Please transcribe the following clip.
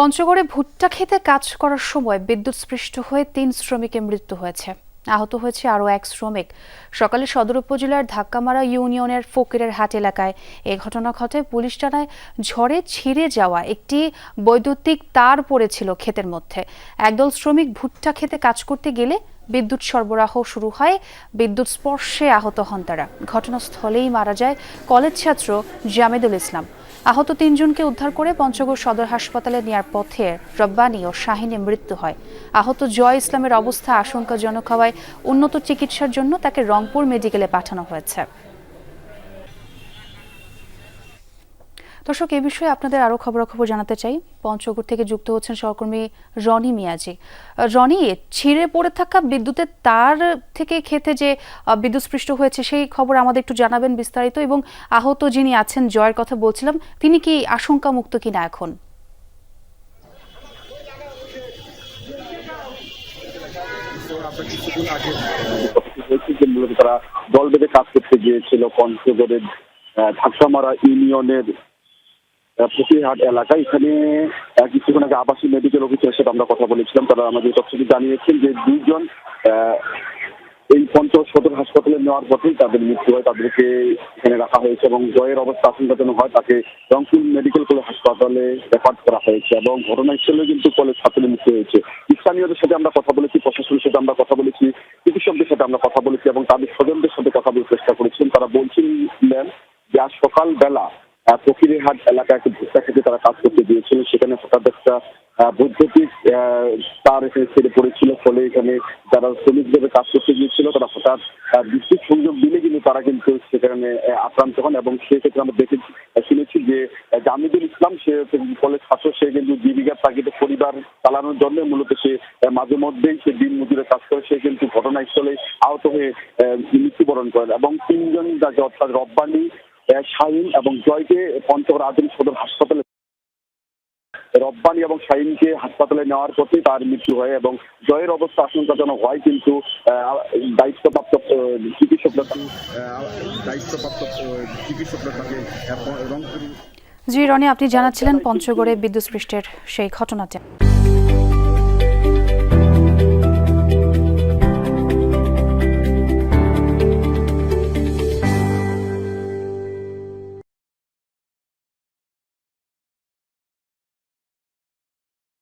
পঞ্চগড়ে ভুট্টা খেতে কাজ করার সময় বিদ্যুৎস্পৃষ্ট হয়ে তিন শ্রমিকের মৃত্যু হয়েছে। আহত হয়েছে আরও এক শ্রমিক। সকালে সদর উপজেলার ধাক্কামারা ইউনিয়নের ফকিরের হাট এলাকায় এ ঘটনা ঘটে। পুলিশ জানায়, ঝড়ে ছিঁড়ে যাওয়া একটি বৈদ্যুতিক তার পড়েছিল ক্ষেতের মধ্যে। একদল শ্রমিক ভুট্টা খেতে কাজ করতে গেলে বিদ্যুৎ সরবরাহ শুরু হয়, বিদ্যুৎ স্পর্শে আহত হন তারা। ঘটনাস্থলেই মারা যায় কলেজ ছাত্র জামেদুল ইসলাম। আহত তিনজনকে উদ্ধার করে পঞ্চগড় সদর হাসপাতালে নেয়ার পথে রব্বানি ও শাহিনের মৃত্যু হয়। আহত জয় ইসলামের অবস্থা আশঙ্কাজনক হওয়ায় উন্নত চিকিৎসার জন্য তাকে রংপুর মেডিকেলে পাঠানো হয়েছে। দর্শক এই বিষয়ে আপনাদের আরও খবরাখবর জানাতে চাই। পঞ্চগড় থেকে যুক্ত হচ্ছেন সহকর্মী রনি মিয়াজি। রনি, ছিঁড়ে পড়ে থাকা বিদ্যুতের তার থেকে খেতে যে বিদ্যুৎস্পৃষ্ট হয়েছে, সেই খবর আমাদের একটু জানাবেন বিস্তারিত এবং আহত যিনি আছেন, জয়ের কথা বলছিলাম, তিনি কি আশঙ্কামুক্ত কিনা এখন? তারা দল বেঁধে কাজ করতে গিয়েছিল পঞ্চগড়ের ঢাকসামারা ইউনিয়নের ফকিরহাট এলাকা এখানে কিছুক্ষণ আগে আবাসিক মেডিকেল অফিসারের সাথে আমরা কথা বলেছিলাম। তারা আমাদের তথ্যটি জানিয়েছেন যে দুইজন এই পঞ্চগড় সদর হাসপাতালে নেওয়ার পথেই তাদের মৃত্যু হয়। তাদেরকে এখানে রাখা হয়েছে এবং জয়ের অবস্থা আশঙ্কাজনক হয়, তাকে রংপুর মেডিকেল কলেজ হাসপাতালে রেফার করা হয়েছে এবং ঘটনাস্থলে কিন্তু কলেজ ছাত্রের মৃত্যু হয়েছে। স্থানীয়দের সাথে আমরা কথা বলেছি, প্রশাসনের সাথে আমরা কথা বলেছি, চিকিৎসকদের সাথে আমরা কথা বলেছি এবং তাদের স্বজনদের সাথে কথা বলার চেষ্টা করেছিলেন তারা বলছিলেন যে আজ সকালবেলা ফকিরেরহাট এলাকায় একটা ভুট্টা খেতে তারা কাজ করতে গিয়েছিলেন সেখানে হঠাৎ একটা বৈদ্যুতিক তার এখানে ছেড়ে পড়েছিল। ফলে এখানে যারা শ্রমিক হিসেবে কাজ করতে গিয়েছিল, তারা হঠাৎ বিদ্যুৎ সংযোগ দিলে কিন্তু তারা কিন্তু সেখানে আক্রান্ত হন এবং সেক্ষেত্রে আমরা দেখে শুনেছি যে জামিদুল ইসলাম, সে কলেজ ছাত্র, সে কিন্তু জীবিকার তাগিদে পরিবার চালানোর জন্য মূলত সে মাঝে মধ্যেই সে দিন মজুরে কাজ করে। সে কিন্তু ঘটনাস্থলে আহত হয়ে মৃত্যুবরণ করেন এবং তিনজন যাকে অর্থাৎ রব্বানি শাহিন এবং জয়কে পঞ্চগড় আধুনিক সদর হাসপাতালে রব্বানি এবং শাহিনকে হাসপাতালে নেওয়ার পথে তার মৃত্যু হয় এবং জয়ের অবস্থা আশঙ্কাজনক হয়, কিন্তু দায়িত্বপ্রাপ্ত চিকিৎসকরা দায়িত্বপ্রাপ্ত চিকিৎসকরা তাকে রংপুর জি, রনি, আপনি জানাচ্ছিলেন পঞ্চগড়ে বিদ্যুৎস্পৃষ্টের সেই ঘটনাটা।